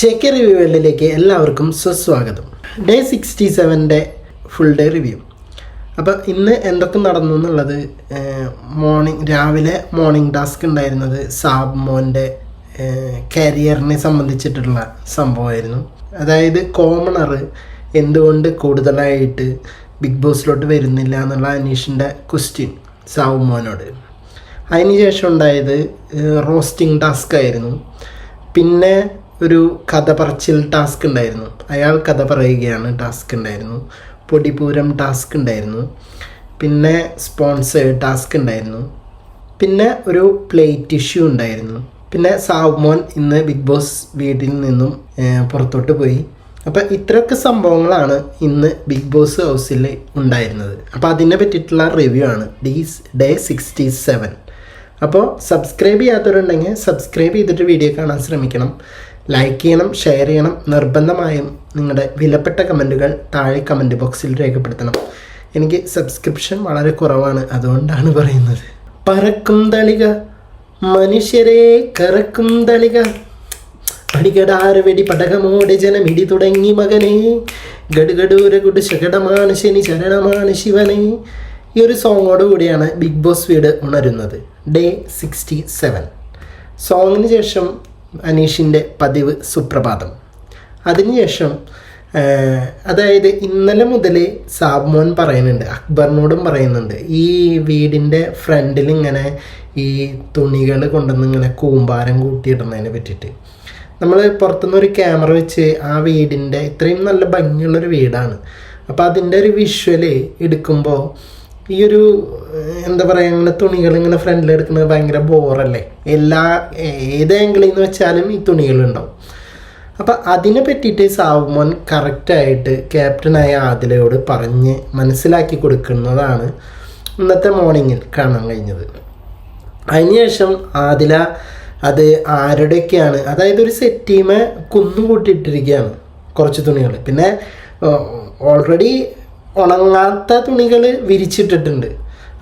Check review വേൾഡിലേക്ക് എല്ലാവർക്കും സുസ്വാഗതം. ഡേ സിക്സ്റ്റി സെവന്റെ ഫുൾ ഡേ റിവ്യൂ അപ്പോൾ ഇന്ന് എന്തൊക്കെ നടന്നു എന്നുള്ളത് മോർണിംഗ് രാവിലെ മോർണിംഗ് ടാസ്ക് ഉണ്ടായിരുന്നത് സാബ് മോന്റെ കരിയറിനെ സംബന്ധിച്ചിട്ടുള്ള സംഭവമായിരുന്നു. അതായത് കോമണർ എന്തുകൊണ്ട് കൂടുതലായിട്ട് ബിഗ് ബോസിലോട്ട് വരുന്നില്ല എന്നുള്ള അനീഷിന്റെ ക്വസ്റ്റ്യൻ സാബ് മോനോട്. അതിനുശേഷം ഉണ്ടായത് റോസ്റ്റിംഗ് ടാസ്ക് ആയിരുന്നു. പിന്നെ ഒരു കഥ പറച്ചിൽ ടാസ്ക് ഉണ്ടായിരുന്നു. അയാൾ കഥ പറയുകയാണ് ടാസ്ക് ഉണ്ടായിരുന്നു. പൊടിപൂരം ടാസ്ക് ഉണ്ടായിരുന്നു. പിന്നെ സ്പോൺസർ ടാസ്ക് ഉണ്ടായിരുന്നു. പിന്നെ ഒരു പ്ലേറ്റ് ഇഷ്യൂ ഉണ്ടായിരുന്നു. പിന്നെ സാവ്മോൻ ഇന്ന് ബിഗ് ബോസ് വീട്ടിൽ നിന്നും പുറത്തോട്ട് പോയി. അപ്പം ഇത്രയൊക്കെ സംഭവങ്ങളാണ് ഇന്ന് ബിഗ് ബോസ് ഹൗസിൽ ഉണ്ടായിരുന്നത്. അപ്പോൾ അതിനെ പറ്റിയിട്ടുള്ള റിവ്യൂ ആണ്. ഡീസ് ഡേ സിക്സ്റ്റി സെവൻ അപ്പോൾ സബ്സ്ക്രൈബ് ചെയ്യാത്തവരുണ്ടെങ്കിൽ സബ്സ്ക്രൈബ് ചെയ്തിട്ട് വീഡിയോ കാണാൻ ശ്രമിക്കണം. ലൈക്ക് ചെയ്യണം ഷെയർ ചെയ്യണം നിർബന്ധമായും നിങ്ങളുടെ വിലപ്പെട്ട കമന്റുകൾ താഴെ കമന്റ് ബോക്സിൽ രേഖപ്പെടുത്തണം. എനിക്ക് സബ്സ്ക്രിപ്ഷൻ വളരെ കുറവാണ് അതുകൊണ്ടാണ് പറയുന്നത്. പറക്കും തളിക മനുഷ്യരെ കറക്കും തളിക. പടികടാറ് വെടി പടകമോടെ ജനമിടി തുടങ്ങി മകനെ. ഗഡുഗഡൂര ഗുഡ് ശകടമാണ് ശനി ശരണമാണ് ശിവനെ. ഈ ഒരു സോങ്ങോട് കൂടിയാണ് ബിഗ് ബോസ് വീട് ഉണരുന്നത്. ഡേ സിക്സ്റ്റി സെവൻ സോങ്ങിന് ശേഷം അനീഷിന്റെ പതിവ് സുപ്രഭാതം. അതിനുശേഷം അതായത് ഇന്നലെ മുതൽ സാബ്മോൻ പറയുന്നുണ്ട് അക്ബറിനോടും പറയുന്നുണ്ട് ഈ വീടിന്റെ ഫ്രണ്ടിൽ ഇങ്ങനെ ഈ തുണികൾ കൊണ്ടുവന്ന് ഇങ്ങനെ കൂമ്പാരം കൂട്ടിയിടുന്നതിനെ പറ്റിയിട്ട്. നമ്മൾ പുറത്തുനിന്ന് ഒരു ക്യാമറ വെച്ച് ആ വീടിന്റെ ഇത്രയും നല്ല ഭംഗിയുള്ളൊരു വീടാണ്. അപ്പോൾ അതിന്റെ ഒരു വിഷ്വൽ എടുക്കുമ്പോൾ ഈ ഒരു എന്താ പറയുക ഇങ്ങനെ തുണികൾ ഇങ്ങനെ ഫ്രണ്ടിൽ എടുക്കുന്നത് ഭയങ്കര ബോറല്ലേ? എല്ലാ ഏത് ആംഗിളിൽ നിന്ന് വെച്ചാലും ഈ തുണികളുണ്ടാവും. അപ്പം അതിനെ പറ്റിയിട്ട് സാവുമോൻ കറക്റ്റായിട്ട് ക്യാപ്റ്റനായ ആദിലയോട് പറഞ്ഞ് മനസ്സിലാക്കി കൊടുക്കുന്നതാണ് ഇന്നത്തെ മോർണിംഗിൽ കാണാൻ കഴിഞ്ഞത്. അതിനുശേഷം ആദില അത് ആരുടെയൊക്കെയാണ് അതായത് ഒരു സെറ്റ് ടീമെ കുന്നുകൂട്ടിയിട്ടിരിക്കുകയാണ് കുറച്ച് തുണികൾ പിന്നെ ഓൾറെഡി ഉണങ്ങാത്ത തുണികൾ വിരിച്ചിട്ടിട്ടുണ്ട്.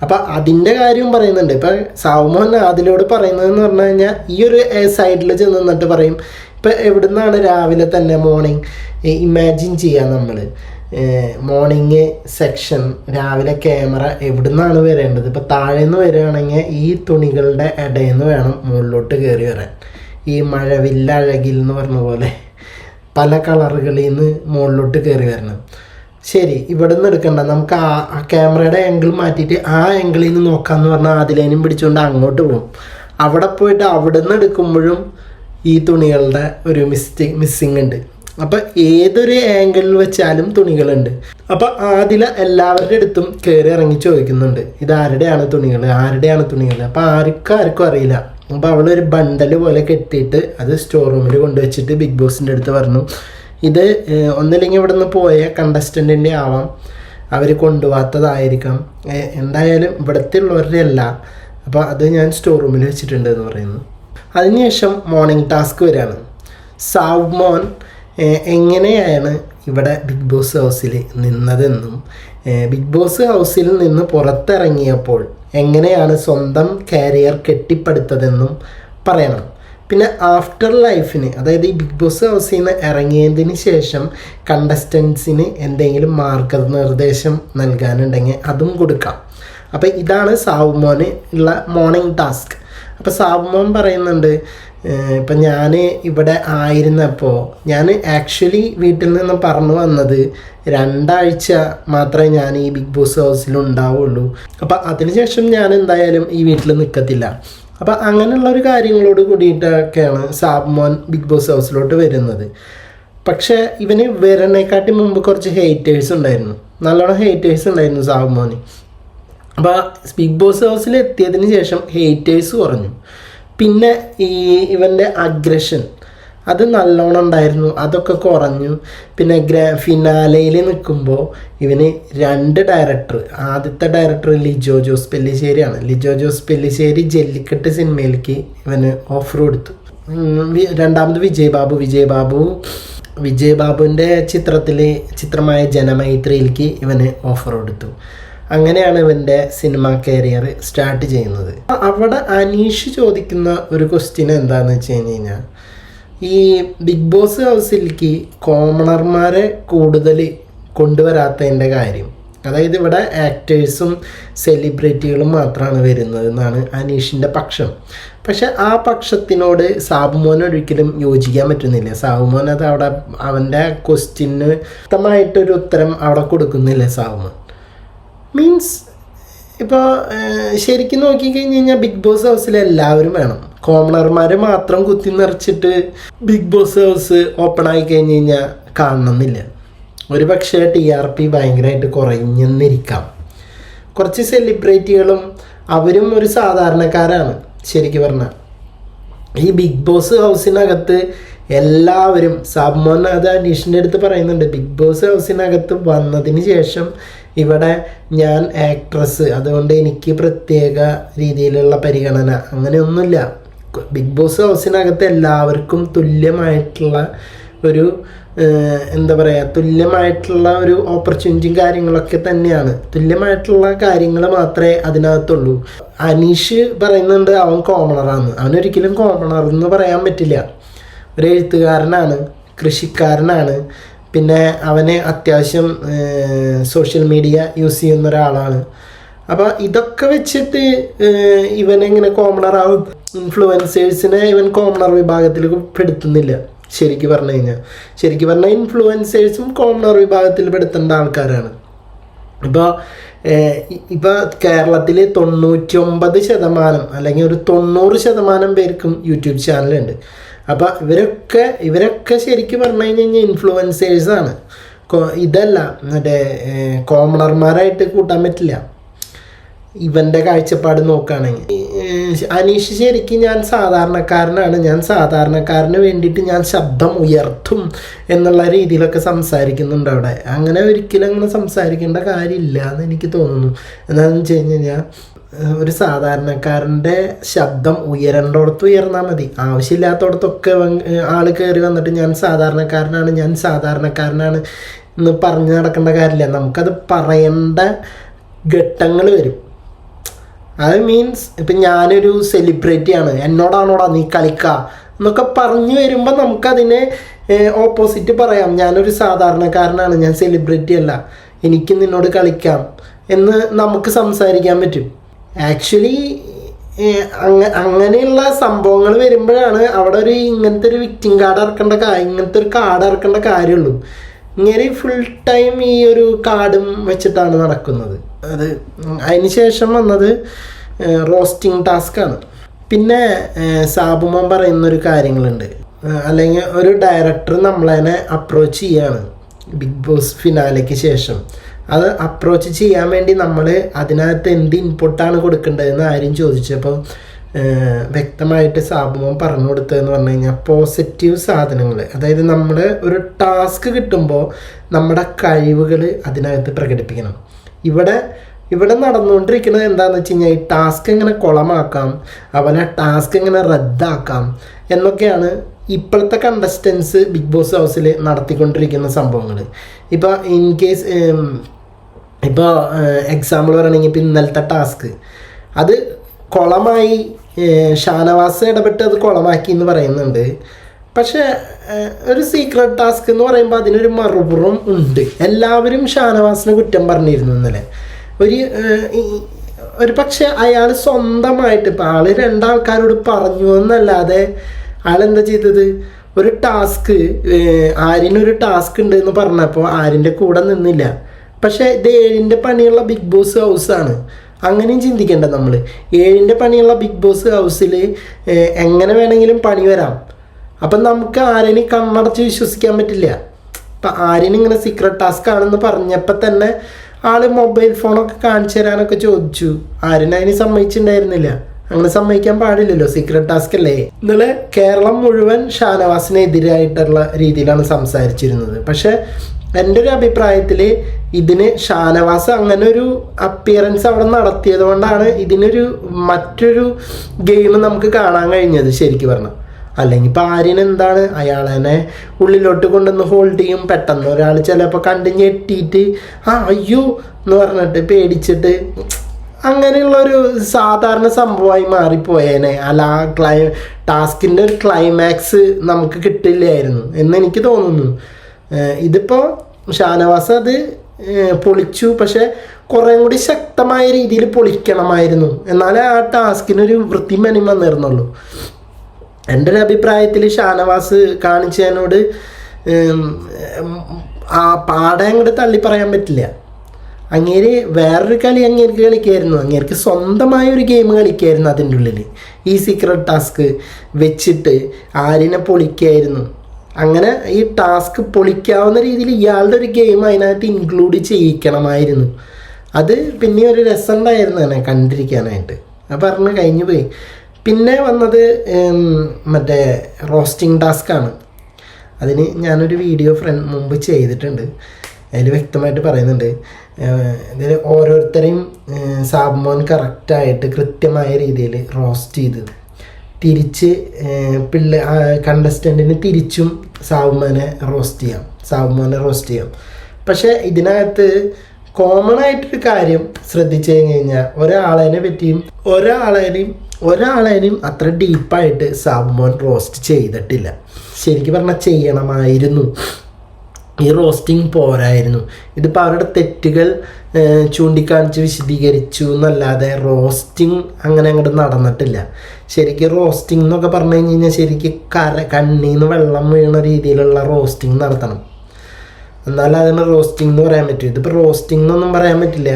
അപ്പം അതിന്റെ കാര്യവും പറയുന്നുണ്ട്. ഇപ്പം സാവുമോൻ അതിലോട് പറയുന്നതെന്ന് പറഞ്ഞു കഴിഞ്ഞാൽ ഈ ഒരു സൈഡിൽ ചെന്ന് നിന്നിട്ട് പറയും ഇപ്പം എവിടുന്നാണ് രാവിലെ തന്നെ മോർണിംഗ് ഇമാജിൻ ചെയ്യുക നമ്മൾ മോർണിംഗ് സെക്ഷൻ രാവിലെ ക്യാമറ എവിടുന്നാണ് വരേണ്ടത്? ഇപ്പം താഴെ നിന്ന് വരികയാണെങ്കിൽ ഈ തുണികളുടെ ഇടയിൽ നിന്ന് വേണം മുകളിലോട്ട് കയറി വരാൻ. ഈ മഴവില്ല അഴകിൽ എന്ന് പറഞ്ഞ പോലെ പല കളറുകളിൽ നിന്ന് മുകളിലോട്ട് കയറി വരണം. ശരി ഇവിടെ നിന്ന് എടുക്കണ്ട. നമുക്ക് ആ ക്യാമറയുടെ ആംഗിൾ മാറ്റിയിട്ട് ആ ആംഗിളിൽ നിന്ന് നോക്കാമെന്ന് പറഞ്ഞാൽ അതിലേനും പിടിച്ചുകൊണ്ട് അങ്ങോട്ട് പോകും അവിടെ പോയിട്ട് അവിടെ നിന്ന് എടുക്കുമ്പോഴും ഈ തുണികളുടെ ഒരു മിസ്റ്റി മിസ്സിങ് ഉണ്ട്. അപ്പോൾ ഏതൊരു ആംഗിളിൽ വെച്ചാലും തുണികളുണ്ട്. അപ്പോൾ ആദില എല്ലാവരുടെ അടുത്തും കയറി ഇറങ്ങി ചോദിക്കുന്നുണ്ട് ഇത് ആരുടെയാണ് തുണികൾ ആരുടെയാണ് തുണികൾ അപ്പോൾ ആർക്കും ആർക്കും അറിയില്ല. അപ്പോൾ അവളൊരു ബണ്ടൽ പോലെ കെട്ടിയിട്ട് അത് സ്റ്റോർ റൂമിൽ കൊണ്ടുവച്ചിട്ട് ബിഗ് ബോസിന്റെ അടുത്ത് പറഞ്ഞു ഇത് ഒന്നില്ലെങ്കിൽ ഇവിടെ നിന്ന് പോയ കണ്ടസ്റ്റന്റിന്റെ ആവാം. അവർ കൊണ്ടുപോകാത്തതായിരിക്കാം. എന്തായാലും ഇവിടുത്തെ ഉള്ളവരുടെ അല്ല അപ്പോൾ അത് ഞാൻ സ്റ്റോർ റൂമിൽ വെച്ചിട്ടുണ്ട് എന്ന് പറയുന്നു. അതിനുശേഷം മോർണിംഗ് ടാസ്ക് വരികയാണ് സാവ്മോൻ എങ്ങനെയാണ് ഇവിടെ ബിഗ് ബോസ് ഹൗസിൽ നിന്നതെന്നും ബിഗ് ബോസ് ഹൗസിൽ നിന്ന് പുറത്തിറങ്ങിയപ്പോൾ എങ്ങനെയാണ് സ്വന്തം കാരിയർ കെട്ടിപ്പടുത്തതെന്നും പറയണം. പിന്നെ ആഫ്റ്റർ ലൈഫിന് അതായത് ഈ ബിഗ് ബോസ് ഹൗസിൽ നിന്ന് ഇറങ്ങിയതിന് ശേഷം കണ്ടസ്റ്റൻസിന് എന്തെങ്കിലും മാർഗനിർദ്ദേശം നൽകാനുണ്ടെങ്കിൽ അതും കൊടുക്കാം. അപ്പോൾ ഇതാണ് സാവുമോന് ഉള്ള മോർണിംഗ് ടാസ്ക് അപ്പോൾ സാവുമോൻ പറയുന്നുണ്ട് ഇപ്പം ഞാൻ ഇവിടെ ആയിരുന്നപ്പോൾ ഞാൻ ആക്ച്വലി വീട്ടിൽ നിന്ന് പറഞ്ഞു വന്നത് രണ്ടാഴ്ച മാത്രമേ ഞാൻ ഈ ബിഗ് ബോസ് ഹൗസിൽ ഉണ്ടാവുള്ളൂ. അപ്പം അതിനുശേഷം ഞാൻ എന്തായാലും ഈ വീട്ടിൽ നിൽക്കത്തില്ല അപ്പം അങ്ങനെയുള്ള ഒരു കാര്യങ്ങളോട് കൂടിയിട്ടൊക്കെയാണ് സാബ്മോൻ ബിഗ് ബോസ് ഹൗസിലോട്ട് വരുന്നത്. പക്ഷേ ഇവന് വരണേക്കാട്ടി മുമ്പ് കുറച്ച് ഹേറ്റേഴ്സ് ഉണ്ടായിരുന്നു. നല്ലോണം ഹേറ്റേഴ്സ് ഉണ്ടായിരുന്നു സാബ്മോന്. അപ്പോൾ ബിഗ് ബോസ് ഹൗസിൽ എത്തിയതിന് ശേഷം ഹേറ്റേഴ്സ് കുറഞ്ഞു. പിന്നെ ഈ ഇവന്റെ അഗ്രഷൻ അത് നല്ലോണം ഉണ്ടായിരുന്നു. അതൊക്കെ കുറഞ്ഞു. പിന്നെ ഗ്രാ ഫിനാലയിൽ നിൽക്കുമ്പോൾ ഇവന് രണ്ട് ഡയറക്ടർ ആദ്യത്തെ ഡയറക്ടർ ലിജോ ജോസ് പെല്ലിശ്ശേരിയാണ്. ലിജോ ജോസ് പെല്ലിശ്ശേരി ജെല്ലിക്കെട്ട് സിനിമയിലേക്ക് ഇവന് ഓഫർ കൊടുത്തു. രണ്ടാമത് വിജയ് ബാബു. വിജയ് ബാബു വിജയ് ബാബുവിന്റെ ചിത്രത്തിൽ ചിത്രമായ ജനമൈത്രിയിലേക്ക് ഇവന് ഓഫർ കൊടുത്തു. അങ്ങനെയാണ് ഇവന്റെ സിനിമ കരിയർ സ്റ്റാർട്ട് ചെയ്യുന്നത്. അവിടെ അനീഷ് ചോദിക്കുന്ന ഒരു ക്വസ്റ്റ്യൻ എന്താണെന്ന് വെച്ച് കഴിഞ്ഞ് കഴിഞ്ഞാൽ ഈ ബിഗ് ബോസ് ഹൗസിലേക്ക് കോമണർമാരെ കൂടുതൽ കൊണ്ടുവരാത്തതിന്റെ കാര്യം. അതായത് ഇവിടെ ആക്ടേഴ്സും സെലിബ്രിറ്റികളും മാത്രമാണ് വരുന്നത് എന്നാണ് അനീഷിന്റെ പക്ഷം. പക്ഷെ ആ പക്ഷത്തിനോട് സാബുമോൻ ഒരിക്കലും യോജിക്കാൻ പറ്റുന്നില്ല. സാബുമോൻ അത് അവിടെ അവന്റെ ക്വസ്റ്റ്യന് വ്യക്തമായിട്ടൊരു ഉത്തരം അവിടെ കൊടുക്കുന്നില്ല സാബുമോൻ. മീൻസ് ഇപ്പോൾ ശരിക്കും നോക്കിക്കഴിഞ്ഞ് കഴിഞ്ഞാൽ ബിഗ് ബോസ് ഹൗസിൽ എല്ലാവരും വേണം. കോമണർമാരെ മാത്രം കുത്തി നിറച്ചിട്ട് ബിഗ് ബോസ് ഹൗസ് ഓപ്പൺ ആയി കഴിഞ്ഞ് കഴിഞ്ഞാൽ കാണണമെന്നില്ല ഒരു പക്ഷേ ടി ആർ പി ഭയങ്കരമായിട്ട് കുറഞ്ഞെന്നിരിക്കാം കുറച്ച് സെലിബ്രിറ്റികളും അവരും ഒരു സാധാരണക്കാരാണ് ശരിക്കും പറഞ്ഞാൽ ഈ ബിഗ് ബോസ് ഹൗസിനകത്ത് എല്ലാവരും സാബ്മോൻ അത് അനീഷിന്റെ അടുത്ത് പറയുന്നുണ്ട് ബിഗ് ബോസ് ഹൗസിനകത്ത് വന്നതിന് ശേഷം ഇവിടെ ഞാൻ ആക്ട്രസ് അതുകൊണ്ട് എനിക്ക് പ്രത്യേക രീതിയിലുള്ള പരിഗണന അങ്ങനെയൊന്നുമില്ല. ബിഗ് ബോസ് ഹൗസിനകത്ത് എല്ലാവർക്കും തുല്യമായിട്ടുള്ള ഒരു എന്താ പറയുക തുല്യമായിട്ടുള്ള ഒരു ഓപ്പർച്യൂണിറ്റിയും കാര്യങ്ങളൊക്കെ തന്നെയാണ്. തുല്യമായിട്ടുള്ള കാര്യങ്ങൾ മാത്രമേ അതിനകത്തുള്ളൂ. അനീഷ് പറയുന്നുണ്ട് അവൻ കോമണറാണ് അവനൊരിക്കലും കോമണർ എന്ന് പറയാൻ പറ്റില്ല. ഒരു എഴുത്തുകാരനാണ് കൃഷിക്കാരനാണ്. പിന്നെ അവന് അത്യാവശ്യം സോഷ്യൽ മീഡിയ യൂസ് ചെയ്യുന്ന ഒരാളാണ്. അപ്പോൾ ഇതൊക്കെ വെച്ചിട്ട് ഇവനെങ്ങനെ കോമണറാവും ഇൻഫ്ലുവൻസേഴ്സിനെ ഇവൻ കോമണർ വിഭാഗത്തിലേക്ക് പെടുത്തുന്നില്ല. ശരിക്ക് പറഞ്ഞു കഴിഞ്ഞാൽ ശരിക്ക് പറഞ്ഞാൽ ഇൻഫ്ലുവൻസേഴ്സും കോമണർ വിഭാഗത്തിൽ പെടുത്തേണ്ട ആൾക്കാരാണ്. ഇപ്പോൾ ഇപ്പോൾ കേരളത്തിൽ തൊണ്ണൂറ്റി ഒമ്പത് ശതമാനം അല്ലെങ്കിൽ ഒരു തൊണ്ണൂറ് ശതമാനം പേർക്കും യൂട്യൂബ് ചാനലുണ്ട്. അപ്പോൾ ഇവരൊക്കെ ഇവരൊക്കെ ശരിക്കും പറഞ്ഞു കഴിഞ്ഞാൽ ഇൻഫ്ലുവൻസേഴ്സാണ് ഇതല്ല മറ്റേ കോമണർമാരായിട്ട് കൂട്ടാൻ പറ്റില്ല. ഇവന്റെ കാഴ്ചപ്പാട് നോക്കുകയാണെങ്കിൽ. അനീഷ് ശരിക്കും ഞാൻ സാധാരണക്കാരനാണ്. ഞാൻ സാധാരണക്കാരന് വേണ്ടിയിട്ട് ഞാൻ ശബ്ദം ഉയർത്തും എന്നുള്ള രീതിയിലൊക്കെ സംസാരിക്കുന്നുണ്ട് അവിടെ. അങ്ങനെ ഒരിക്കലും അങ്ങനെ സംസാരിക്കേണ്ട കാര്യമില്ല എന്ന് എനിക്ക് തോന്നുന്നു. എന്താണെന്ന് വെച്ച് കഴിഞ്ഞ് കഴിഞ്ഞാൽ ഒരു സാധാരണക്കാരന്റെ ശബ്ദം ഉയരേണ്ടടത്ത് ഉയർന്നാൽ മതി. ആവശ്യമില്ലാത്തടത്തൊക്കെ ആൾ കയറി വന്നിട്ട് ഞാൻ സാധാരണക്കാരനാണ് ഞാൻ സാധാരണക്കാരനാണ് എന്ന് പറഞ്ഞു നടക്കേണ്ട കാര്യമില്ല. നമുക്കത് പറയേണ്ട ഘട്ടങ്ങൾ വരും. അത് മീൻസ് ഇപ്പം ഞാനൊരു സെലിബ്രിറ്റിയാണ് എന്നോടാണോടാ നീ കളിക്ക? എന്നൊക്കെ പറഞ്ഞു വരുമ്പോൾ നമുക്കതിനെ ഓപ്പോസിറ്റ് പറയാം. ഞാനൊരു സാധാരണക്കാരനാണ്. ഞാൻ സെലിബ്രിറ്റി അല്ല. എനിക്ക് നിന്നോട് കളിക്കാം എന്ന് നമുക്ക് സംസാരിക്കാൻ പറ്റും. ആക്ച്വലി അങ്ങ അങ്ങനെയുള്ള സംഭവങ്ങൾ വരുമ്പോഴാണ് അവിടെ ഒരു ഇങ്ങനത്തെ ഒരു വിറ്റിംഗ് കാർഡ് ഇറക്കേണ്ട ഇങ്ങനത്തെ ഒരു കാർഡ് ഇറക്കേണ്ട കാര്യമുള്ളൂ. ഇങ്ങനെ ഫുൾ ടൈം ഈ ഒരു കാർഡും വെച്ചിട്ടാണ് നടക്കുന്നത്. അത് അതിന് ശേഷം വന്നത് റോസ്റ്റിംഗ് ടാസ്ക്കാണ് പിന്നെ സാബുമൻ സാബുമോൻ പറയുന്ന ഒരു കാര്യങ്ങളുണ്ട്. അല്ലെങ്കിൽ ഒരു ഡയറക്ടർ നമ്മളതിനെ അപ്രോച്ച് ചെയ്യാണ്. ബിഗ് ബോസ് ഫിനാലയ്ക്ക് ശേഷം. അത് അപ്രോച്ച് ചെയ്യാൻ വേണ്ടി നമ്മൾ അതിനകത്ത് എന്ത് ഇൻപുട്ടാണ് കൊടുക്കേണ്ടതെന്ന് ആരും ചോദിച്ചപ്പോൾ വ്യക്തമായിട്ട് സാബുമോൻ പറഞ്ഞു കൊടുത്തതെന്ന് പറഞ്ഞു കഴിഞ്ഞാൽ പോസിറ്റീവ് സാധനങ്ങൾ അതായത് നമ്മൾ ഒരു ടാസ്ക് കിട്ടുമ്പോൾ നമ്മുടെ കഴിവുകൾ അതിനകത്ത് പ്രകടിപ്പിക്കണം. ഇവിടെ ഇവിടെ നടന്നുകൊണ്ടിരിക്കുന്നത് എന്താണെന്ന് വെച്ച് കഴിഞ്ഞാൽ ഈ ടാസ്ക് എങ്ങനെ കുളമാക്കാം അവനെ ടാസ്ക് എങ്ങനെ റദ്ദാക്കാം എന്നൊക്കെയാണ് ഇപ്പോഴത്തെ കണ്ടസ്റ്റൻസ് ബിഗ് ബോസ് ഹൗസിൽ നടത്തിക്കൊണ്ടിരിക്കുന്ന സംഭവങ്ങൾ ഇപ്പോൾ ഇൻ കേസ് ഇപ്പോൾ എക്സാമ്പിൾ പറയുകയാണെങ്കിൽ ഇപ്പോൾ ഇന്നലത്തെ ടാസ്ക് അത് കുളമായി ഷാനവാസ് ഇടപെട്ട് അത് കുളമാക്കി എന്ന് പറയുന്നുണ്ട്. പക്ഷേ ഒരു സീക്രട്ട് ടാസ്ക് എന്ന് പറയുമ്പോൾ അതിനൊരു മറുപുറം ഉണ്ട്. എല്ലാവരും ഷാനവാസിനെ കുറ്റം പറഞ്ഞിരുന്നു ഇന്നലെ. ഒരു ഒരു പക്ഷെ അയാൾ സ്വന്തമായിട്ട് ഇപ്പം ആൾ രണ്ടാൾക്കാരോട് പറഞ്ഞു എന്നല്ലാതെ ആളെന്താ ചെയ്തത്? ഒരു ടാസ്ക് ആര്യനൊരു ടാസ്ക് ഉണ്ട് എന്ന് പറഞ്ഞപ്പോൾ ആര്യന്റെ കൂടെ നിന്നില്ല. പക്ഷേ ഇത് ഏഴിന്റെ പണിയുള്ള ബിഗ് ബോസ് ഹൗസാണ് അങ്ങനെയും ചിന്തിക്കേണ്ട നമ്മൾ ഏഴിന്റെ പണിയുള്ള ബിഗ് ബോസ് ഹൗസിൽ എങ്ങനെ വേണമെങ്കിലും പണി വരാം. അപ്പം നമുക്ക് ആരെയും കണ്ണടച്ച് വിശ്വസിക്കാൻ പറ്റില്ല. അപ്പം ആര്യൻ ഇങ്ങനെ സീക്രട്ട് ടാസ്ക് ആണെന്ന് പറഞ്ഞപ്പോൾ തന്നെ ആൾ മൊബൈൽ ഫോണൊക്കെ കാണിച്ചു തരാനൊക്കെ ചോദിച്ചു. ആര്യൻ അതിന് സമ്മതിച്ചിട്ടുണ്ടായിരുന്നില്ല. അങ്ങനെ സമ്മതിക്കാൻ പാടില്ലല്ലോ സീക്രട്ട് ടാസ്ക് അല്ലേ? ഇന്നലെ കേരളം മുഴുവൻ ഷാനവാസിനെതിരായിട്ടുള്ള രീതിയിലാണ് സംസാരിച്ചിരുന്നത്. പക്ഷെ എന്റെ ഒരു അഭിപ്രായത്തിൽ ഇതിന് ഷാനവാസ് അങ്ങനെ ഒരു അപ്പിയറൻസ് അവിടെ നടത്തിയത് കൊണ്ടാണ് ഇതിനൊരു മറ്റൊരു ഗെയിം നമുക്ക് കാണാൻ കഴിഞ്ഞത് ശരിക്കും പറഞ്ഞാൽ അല്ലെങ്കിൽ ഇപ്പം ആര്യൻ എന്താണ്? അയാളെന്നെ ഉള്ളിലോട്ട് കൊണ്ടുവന്ന് ഹോൾഡ് ചെയ്യും. പെട്ടെന്ന് ഒരാൾ ചിലപ്പോൾ കണ്ടു ഞെട്ടിയിട്ട് ആ അയ്യോ എന്ന് പറഞ്ഞിട്ട് പേടിച്ചിട്ട് അങ്ങനെയുള്ള ഒരു സാധാരണ സംഭവമായി മാറിപ്പോയേനെ. അല്ല ആ ക്ലൈ ടാസ്കിന്റെ ഒരു ക്ലൈമാക്സ് നമുക്ക് കിട്ടില്ലായിരുന്നു എന്ന് എനിക്ക് തോന്നുന്നു. ഇതിപ്പോൾ ഷാനവാസ് അത് പൊളിച്ചു. പക്ഷേ കുറേ കൂടി ശക്തമായ രീതിയിൽ പൊളിക്കണമായിരുന്നു. എന്നാലേ ആ ടാസ്കിനൊരു വൃത്തിമനി വന്നിരുന്നുള്ളൂ. എന്റെ ഒരു അഭിപ്രായത്തിൽ ഷാനവാസ് കാണിച്ചതിനോട് ആ പാടെ അങ്ങോട്ട് തള്ളി പറയാൻ പറ്റില്ല. അങ്ങേര് വേറൊരു കളി അങ്ങേർക്ക് കളിക്കായിരുന്നു. അങ്ങേർക്ക് സ്വന്തമായ ഒരു ഗെയിം കളിക്കായിരുന്നു അതിന്റെ ഉള്ളിൽ ഈ സീക്രട്ട് ടാസ്ക് വെച്ചിട്ട് ആരിനെ പൊളിക്കായിരുന്നു. അങ്ങനെ ഈ ടാസ്ക് പൊളിക്കാവുന്ന രീതിയിൽ ഇയാളുടെ ഒരു ഗെയിം അതിനകത്ത് ഇൻക്ലൂഡ് ചെയ്യിക്കണമായിരുന്നു. അത് പിന്നെ ഒരു രസമുണ്ടായിരുന്നു തന്നെ കണ്ടിരിക്കാനായിട്ട്. ആ പറഞ്ഞ് കഴിഞ്ഞു പോയി. പിന്നെ വന്നത് മറ്റേ റോസ്റ്റിംഗ് ടാസ്ക്കാണ് അതിന് ഞാനൊരു വീഡിയോ ഫ്രണ്ട് മുമ്പ് ചെയ്തിട്ടുണ്ട്. അതിൽ വ്യക്തമായിട്ട് പറയുന്നുണ്ട്. ഇതിൽ ഓരോരുത്തരെയും സാബ്മോൻ കറക്റ്റായിട്ട് കൃത്യമായ രീതിയിൽ റോസ്റ്റ് ചെയ്ത് തിരിച്ച് പിള്ള കണ്ടസ്റ്റന്റിന് തിരിച്ചും സാവുമാനെ റോസ്റ്റ് ചെയ്യാം. സാവുമാനെ റോസ്റ്റ് ചെയ്യാം. പക്ഷേ ഇതിനകത്ത് കോമൺ ആയിട്ടൊരു കാര്യം ശ്രദ്ധിച്ചു കഴിഞ്ഞ് കഴിഞ്ഞാൽ ഒരാളേനെ പറ്റിയും ഒരാളേനെയും ഒരാളേനെയും അത്ര ഡീപ്പായിട്ട് സാബുമോൻ റോസ്റ്റ് ചെയ്തിട്ടില്ല. ശരിക്കും പറഞ്ഞാൽ ചെയ്യണമായിരുന്നു. ഈ റോസ്റ്റിംഗ് പോരായിരുന്നു. ഇതിപ്പോൾ അവരുടെ തെറ്റുകൾ ചൂണ്ടിക്കാണിച്ച് വിശദീകരിച്ചു എന്നല്ലാതെ റോസ്റ്റിംഗ് അങ്ങനെ അങ്ങോട്ട് നടന്നിട്ടില്ല. ശരിക്കും റോസ്റ്റിംഗ് എന്നൊക്കെ പറഞ്ഞു കഴിഞ്ഞ് കഴിഞ്ഞാൽ ശരിക്കും കര കണ്ണിൽ നിന്ന് വെള്ളം വീണ രീതിയിലുള്ള റോസ്റ്റിംഗ് നടത്തണം. എന്നാലും അതിന് റോസ്റ്റിംഗ് എന്ന് പറയാൻ പറ്റും. ഇതിപ്പോൾ റോസ്റ്റിംഗ് എന്നൊന്നും പറയാൻ പറ്റില്ല.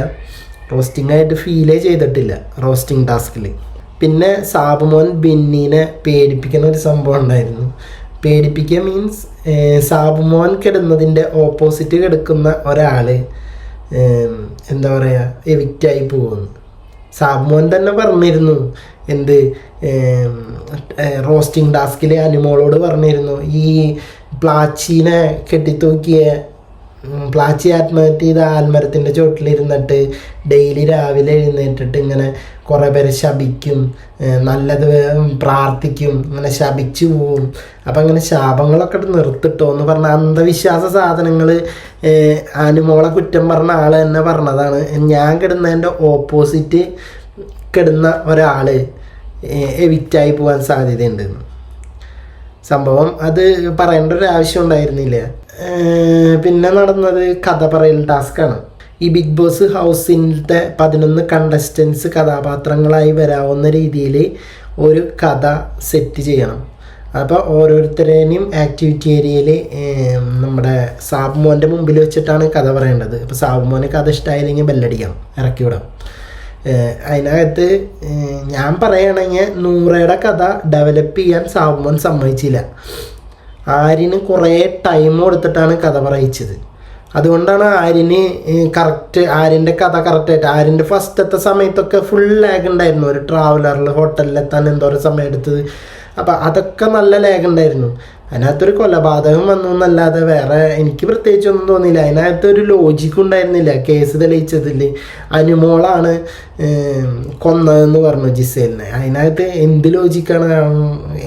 റോസ്റ്റിംഗ് ആയിട്ട് ഫീലേ ചെയ്തിട്ടില്ല റോസ്റ്റിംഗ് ടാസ്കിൽ പിന്നെ സാബുമോൻ ബിന്നീനെ പേടിപ്പിക്കുന്ന ഒരു സംഭവം ഉണ്ടായിരുന്നു. പേടിപ്പിക്കുക മീൻസ് സാബുമോൻ കിടന്നതിന്റെ ഓപ്പോസിറ്റ് കിടക്കുന്ന ഒരാൾ എന്താ പറയുക എവിക്റ്റായി പോകുന്നു. സാബുമോൻ തന്നെ പറഞ്ഞിരുന്നു എന്ത് റോസ്റ്റിംഗ് ടാസ്കിൽ അനുമോളോട് പറഞ്ഞിരുന്നു ഈ പ്ലാച്ചീനെ കെട്ടിത്തൂക്കിയ പ്ലാച്ചി ആത്മഹത്യ ചെയ്ത ആൽമരത്തിന്റെ ചോട്ടിലിരുന്നിട്ട് ഡെയിലി രാവിലെ എഴുന്നേറ്റിട്ട് ഇങ്ങനെ കുറേ പേര് ശപിക്കും നല്ലത് പ്രാർത്ഥിക്കും അങ്ങനെ ശപിച്ചു പോവും. അപ്പം അങ്ങനെ ശാപങ്ങളൊക്കെ നിർത്തിട്ടോ എന്ന് പറഞ്ഞ അന്ധവിശ്വാസ സാധനങ്ങൾ ആനുമോളെ കുറ്റം പറഞ്ഞ ആൾ തന്നെ പറഞ്ഞതാണ്. ഞാൻ കിടന്നതിന്റെ ഓപ്പോസിറ്റ് കിടന്ന ഒരാൾ എവിറ്റായി പോകാൻ സാധ്യതയുണ്ട്. സംഭവം അത് പറയേണ്ട ഒരു ആവശ്യം ഉണ്ടായിരുന്നില്ല. പിന്നെ നടന്നത് കഥ പറയൽ ടാസ്ക്കാണ് ഈ ബിഗ് ബോസ് ഹൗസിന്റെ പതിനൊന്ന് കണ്ടസ്റ്റൻസ് കഥാപാത്രങ്ങളായി വരാവുന്ന രീതിയിൽ ഒരു കഥ സെറ്റ് ചെയ്യണം. അപ്പോൾ ഓരോരുത്തരേനെയും ആക്ടിവിറ്റി ഏരിയയിൽ നമ്മുടെ സാബുമോന്റെ മുമ്പിൽ വെച്ചിട്ടാണ് കഥ പറയേണ്ടത്. അപ്പോൾ സാബുമോന് കഥ ഇഷ്ടമായില്ലെങ്കിൽ ബെല്ലടിക്കണം ഇറക്കി വിടാം അതിനകത്ത് ഞാൻ പറയുകയാണെങ്കിൽ നൂറയുടെ കഥ ഡെവലപ്പ് ചെയ്യാൻ സാബുമോൻ സമ്മതിച്ചില്ല. ആരിന് കുറേ ടൈം കൊടുത്തിട്ടാണ് കഥ പറയിച്ചത്. അതുകൊണ്ടാണ് ആര്യന് കറക്റ്റ് ആര്യന്റെ കഥ കറക്റ്റായിട്ട് ആര്യന്റെ ഫസ്റ്റത്തെ സമയത്തൊക്കെ ഫുൾ ലാഗ് ഉണ്ടായിരുന്നു. ഒരു ട്രാവലറിൽ ഹോട്ടലിലെത്താൻ എന്തോരം സമയം എടുത്തത്. അപ്പം അതൊക്കെ നല്ല ലേഖണ്ടായിരുന്നു അതിനകത്തൊരു കൊലപാതകം വന്നു എന്നല്ലാതെ വേറെ എനിക്ക് പ്രത്യേകിച്ച് ഒന്നും തോന്നിയില്ല അതിനകത്തൊരു ലോജിക്ക് ഉണ്ടായിരുന്നില്ല. കേസ് തെളിയിച്ചതിൽ അനുമോളാണ് കൊന്നതെന്ന് പറഞ്ഞു ജിസേലിനെ. അതിനകത്ത് എന്ത് ലോജിക്കാണ്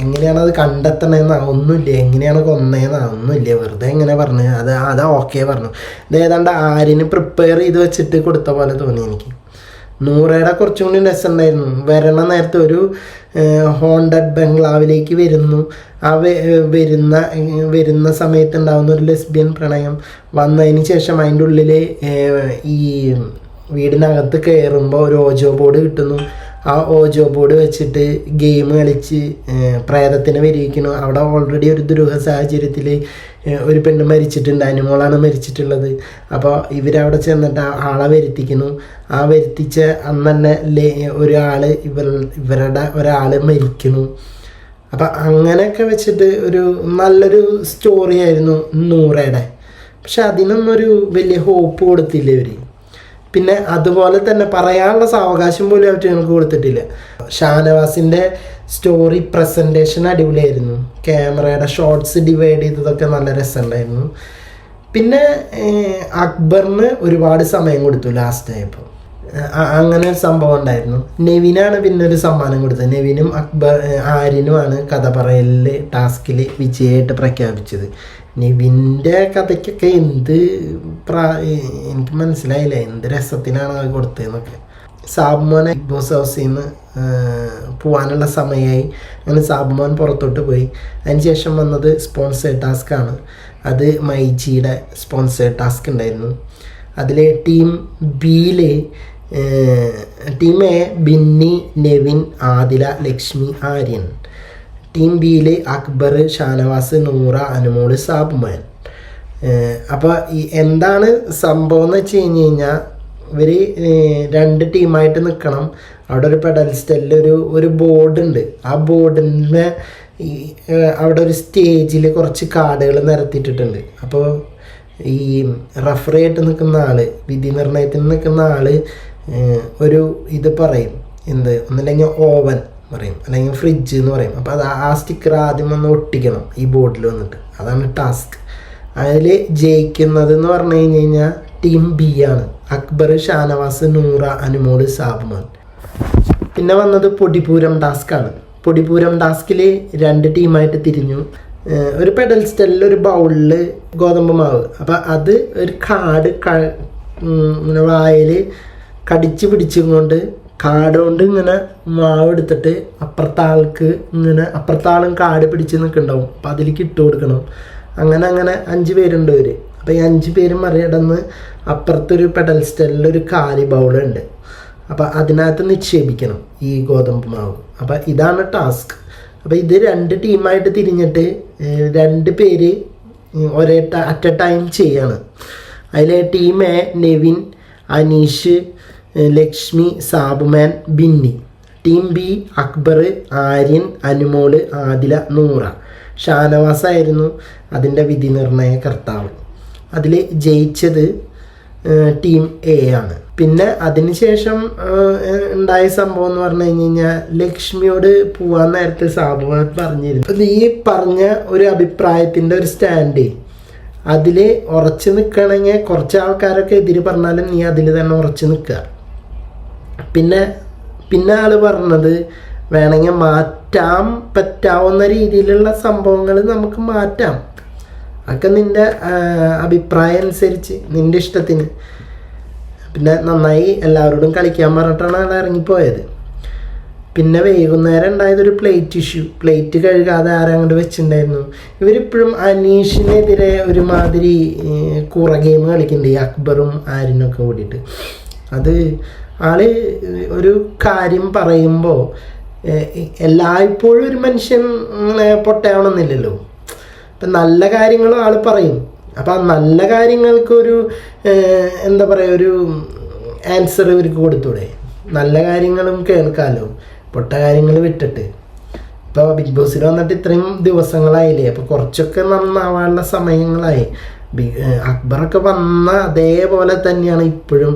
എങ്ങനെയാണ് അത് കണ്ടെത്തണമെന്ന് ഒന്നുമില്ല. എങ്ങനെയാണ് കൊന്നേന്നാ? ഒന്നുമില്ല. വെറുതെ എങ്ങനെ പറഞ്ഞു. അത് അത് ഓക്കെ പറഞ്ഞു. ഇത് ഏതാണ്ട് ആരിന് പ്രിപ്പയർ ചെയ്ത് വെച്ചിട്ട് കൊടുത്ത പോലെ തോന്നി എനിക്ക്. നൂറയുടെ കുറച്ചും കൂടി രസമുണ്ടായിരുന്നു വരണ നേരത്തെ ഒരു ഹോണ്ടഡ് ബംഗ്ലാവിലേക്ക് വരുന്നു. ആ വരുന്ന വരുന്ന സമയത്ത് ഉണ്ടാകുന്ന ഒരു ലെസ്ബിയൻ പ്രണയം. വന്നതിന് ശേഷം അതിന്റെ ഉള്ളിൽ ഈ വീടിനകത്ത് കയറുമ്പോൾ ഒരു ഓജോ ബോർഡ് കിട്ടുന്നു. ആ ഓജോ ബോർഡ് വെച്ചിട്ട് ഗെയിം കളിച്ച് പ്രേതത്തിനെ വിരിയിക്കുന്നു. അവിടെ ഓൾറെഡി ഒരു ദുരൂഹ സാഹചര്യത്തിൽ ഒരു പെണ്ണ് മരിച്ചിട്ടുണ്ട് അനുമോളാണ് മരിച്ചിട്ടുള്ളത്. അപ്പോൾ ഇവരവിടെ ചെന്നിട്ട് ആളെ വരുത്തിക്കുന്നു. ആ വരുത്തിച്ച അന്ന് തന്നെ ഒരാൾ ഇവർ ഇവരുടെ ഒരാൾ മരിക്കുന്നു. അപ്പം അങ്ങനെയൊക്കെ വെച്ചിട്ട് ഒരു നല്ലൊരു സ്റ്റോറി ആയിരുന്നു നൂറയുടെ പക്ഷെ അതിനൊന്നും ഒരു വലിയ ഹോപ്പ് കൊടുത്തില്ല ഇവർ പിന്നെ അതുപോലെ തന്നെ പറയാനുള്ള സാവകാശം പോലും അവർ ഞങ്ങൾക്ക് കൊടുത്തിട്ടില്ല. ഷാനവാസിന്റെ സ്റ്റോറി പ്രസന്റേഷൻ അടിപൊളിയായിരുന്നു. ക്യാമറയുടെ ഷോർട്സ് ഡിവൈഡ് ചെയ്തതൊക്കെ നല്ല രസമുണ്ടായിരുന്നു. പിന്നെ അക്ബറിന് ഒരുപാട് സമയം കൊടുത്തു ലാസ്റ്റ് ആയപ്പോൾ അങ്ങനെ ഒരു സംഭവം ഉണ്ടായിരുന്നു. നെവിനാണ് പിന്നെ ഒരു സമ്മാനം കൊടുത്തത്. നെവിനും അക്ബർ ആര്യനുമാണ് കഥ പറയലിൽ ടാസ്കിൽ വിജയമായിട്ട് പ്രഖ്യാപിച്ചത്. നെവിന്റെ കഥയ്ക്കൊക്കെ എന്ത് പ്രാ എനിക്ക് മനസ്സിലായില്ല. എന്ത് രസത്തിനാണ് അത് കൊടുത്തതെന്നൊക്കെ. സാബുമോനെ ബിഗ് ബോസ് ഹൗസിൽ നിന്ന് പോകാനുള്ള സമയമായി അങ്ങനെ സാബുമോൻ പുറത്തോട്ട് പോയി. അതിനുശേഷം വന്നത് സ്പോൺസേഡ് ആണ്. അത് മൈജിയുടെ സ്പോൺസേഡ് ടാസ്ക് ഉണ്ടായിരുന്നു. അതിൽ ടീം ബിയിൽ team A Binny Nevin Adila Lakshmi Aryan. Team ബിയിൽ അക്ബർ ഷാനവാസ് നൂറ അനുമോൾ സാബുമാൻ. അപ്പോൾ എന്താണ് സംഭവം എന്ന് വെച്ച് കഴിഞ്ഞ് കഴിഞ്ഞാൽ ഇവർ രണ്ട് ടീമായിട്ട് നിൽക്കണം അവിടെ ഒരു പെഡൽ സ്റ്റെല്ലിൽ ഒരു ഒരു ബോർഡുണ്ട് ആ ബോർഡിന്റെ ഈ അവിടെ ഒരു സ്റ്റേജിൽ കുറച്ച് കാർഡുകൾ നിരത്തിയിട്ടിട്ടുണ്ട്. അപ്പോൾ ഈ റഫറി ആയിട്ട് നിൽക്കുന്ന ആൾ വിധി നിർണയത്തിന് നിൽക്കുന്ന ആൾ ഒരു ഇത് പറയും. എന്ത്? ഒന്നില്ലെങ്കിൽ ഓവൻ പറയും. അല്ലെങ്കിൽ ഫ്രിഡ്ജ് എന്ന് പറയും. അപ്പോൾ അത് ആ സ്റ്റിക്കർ ആദ്യം വന്ന് ഒട്ടിക്കണം ഈ ബോർഡിൽ വന്നിട്ട്. അതാണ് ടാസ്ക് അതിൽ ജയിക്കുന്നത് എന്ന് പറഞ്ഞു കഴിഞ്ഞ് കഴിഞ്ഞാൽ ടീം ബി ആണ്. അക്ബർ ഷാനവാസ് നൂറ അനുമോൾ സാബുമാൻ. പിന്നെ വന്നത് പൊടിപൂരം ടാസ്ക് ആണ്. പൊടിപൂരം ടാസ്കിൽ രണ്ട് ടീമായിട്ട് തിരിഞ്ഞു. ഒരു പെഡൽ സ്റ്റെല്ലിൽ ഒരു ബൗളിൽ ഗോതമ്പ് മാവ്. അപ്പം അത് ഒരു കാട് ക കടിച്ച് പിടിച്ചുകൊണ്ട് കാട് കൊണ്ട് ഇങ്ങനെ മാവ് എടുത്തിട്ട് അപ്പുറത്തെ ആൾക്ക് ഇങ്ങനെ അപ്പുറത്തെ ആളും കാട് പിടിച്ച് നിൽക്കുന്നുണ്ടാവും. അപ്പം അതിലേക്ക് ഇട്ട് കൊടുക്കണം. അങ്ങനെ അങ്ങനെ അഞ്ച് പേരുണ്ട് ഇവർ അപ്പം ഈ അഞ്ച് പേര് മറികടന്ന് അപ്പുറത്തൊരു പെഡൽ സ്റ്റെല്ലിൽ ഒരു കാലി ബൗളുണ്ട്. അപ്പം അതിനകത്ത് നിക്ഷേപിക്കണം ഈ ഗോതമ്പ് മാവ്. അപ്പം ഇതാണ് ടാസ്ക് അപ്പം ഇത് രണ്ട് ടീമായിട്ട് തിരിഞ്ഞിട്ട് രണ്ട് പേര് ഒരേ അറ്റ് എ ടൈം ചെയ്യാണ്. അതിലെ team A Nevin Anish Lakshmi Sabumon Binny. Team B Akbar Aryan Anumol Adila Noora. ഷാനവാസായിരുന്നു അതിന്റെ വിധി നിർണയ കർത്താവ്. അതിൽ ജയിച്ചത് ടീം എ ആണ്. പിന്നെ അതിനുശേഷം ശേഷം ഉണ്ടായ സംഭവം എന്ന് പറഞ്ഞു കഴിഞ്ഞ് കഴിഞ്ഞാൽ ലക്ഷ്മിയോട് പോവാൻ നേരത്തെ സാബുമാൻ പറഞ്ഞിരുന്നു. അപ്പം ഈ പറഞ്ഞ ഒരു അഭിപ്രായത്തിന്റെ ഒരു സ്റ്റാൻഡ് അതിൽ ഉറച്ചു നിൽക്കണമെങ്കിൽ കുറച്ച് ആൾക്കാരൊക്കെ എതിര് പറഞ്ഞാലും നീ അതിൽ തന്നെ ഉറച്ചു നിൽക്കുക പിന്നെ പിന്നെ ആൾ പറഞ്ഞത് വേണമെങ്കിൽ മാറ്റാൻ പറ്റാവുന്ന രീതിയിലുള്ള സംഭവങ്ങൾ നമുക്ക് മാറ്റാം. അതൊക്കെ നിന്റെ അഭിപ്രായം അനുസരിച്ച് നിന്റെ ഇഷ്ടത്തിന്. പിന്നെ നന്നായി എല്ലാവരോടും കളിക്കാൻ പറഞ്ഞിട്ടാണ് അയാൾ ഇറങ്ങിപ്പോയത്. പിന്നെ വൈകുന്നേരം ഉണ്ടായതൊരു പ്ലേറ്റ് ഇഷ്യൂ പ്ലേറ്റ് കഴുകാതെ ആരങ്ങോട്ട് വെച്ചിട്ടുണ്ടായിരുന്നു. ഇവരിപ്പോഴും അനീഷിനെതിരെ ഒരുമാതിരി കുറ ഗെയിം കളിക്കുന്നുണ്ട്. ഈ അക്ബറും ആരിനൊക്കെ കൂടിയിട്ട്. അത് ആൾ ഒരു കാര്യം പറയുമ്പോൾ എല്ലായ്പ്പോഴും ഒരു മനുഷ്യൻ പൊട്ടയാവണമെന്നില്ലല്ലോ. ഇപ്പം നല്ല കാര്യങ്ങളും ആൾ പറയും. അപ്പം ആ നല്ല കാര്യങ്ങൾക്കൊരു എന്താ പറയുക ഒരു ആൻസർ ഇവർക്ക് കൊടുത്തൂടെ? നല്ല കാര്യങ്ങളും കേൾക്കാമല്ലോ പൊട്ട കാര്യങ്ങൾ വിട്ടിട്ട്. ഇപ്പോൾ ബിഗ് ബോസിൽ വന്നിട്ട് ഇത്രയും ദിവസങ്ങളായില്ലേ? അപ്പോൾ കുറച്ചൊക്കെ നന്നാവാനുള്ള സമയങ്ങളായി. അക്ബറൊക്കെ വന്ന അതേപോലെ തന്നെയാണ് ഇപ്പോഴും.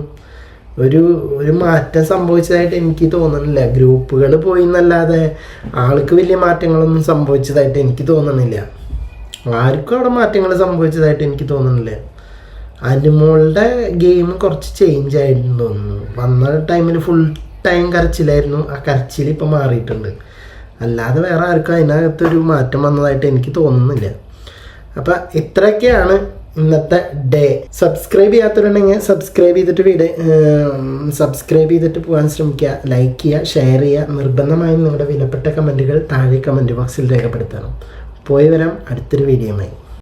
ഒരു ഒരു മാറ്റം സംഭവിച്ചതായിട്ട് എനിക്ക് തോന്നുന്നില്ല. ഗ്രൂപ്പുകൾ പോയി എന്നല്ലാതെ ആൾക്ക് വലിയ മാറ്റങ്ങളൊന്നും സംഭവിച്ചതായിട്ട് എനിക്ക് തോന്നുന്നില്ല. ആർക്കും അവിടെ മാറ്റങ്ങൾ സംഭവിച്ചതായിട്ട് എനിക്ക് തോന്നുന്നില്ല. അനുമോളുടെ ഗെയിം കുറച്ച് ചേഞ്ച് ആയിരുന്നു തോന്നുന്നു. വന്ന ടൈമിൽ ഫുൾ ടൈം കരച്ചിലായിരുന്നു. ആ കരച്ചിൽ ഇപ്പം മാറിയിട്ടുണ്ട്. അല്ലാതെ വേറെ ആർക്കും അതിനകത്ത് ഒരു മാറ്റം വന്നതായിട്ട് എനിക്ക് തോന്നുന്നില്ല. അപ്പം ഇത്രയൊക്കെയാണ് ഇന്നത്തെ ഡേ സബ്സ്ക്രൈബ് ചെയ്യാത്തവരുണ്ടെങ്കിൽ സബ്സ്ക്രൈബ് ചെയ്തിട്ട് വീട് സബ്സ്ക്രൈബ് ചെയ്തിട്ട് പോകാൻ ശ്രമിക്കുക. ലൈക്ക് ചെയ്യുക ഷെയർ ചെയ്യുക. നിർബന്ധമായും നിങ്ങളുടെ വിലപ്പെട്ട കമന്റുകൾ താഴെ കമന്റ് ബോക്സിൽ രേഖപ്പെടുത്തണം. പോയി വരാം. അടുത്തൊരു വീഡിയോയുമായി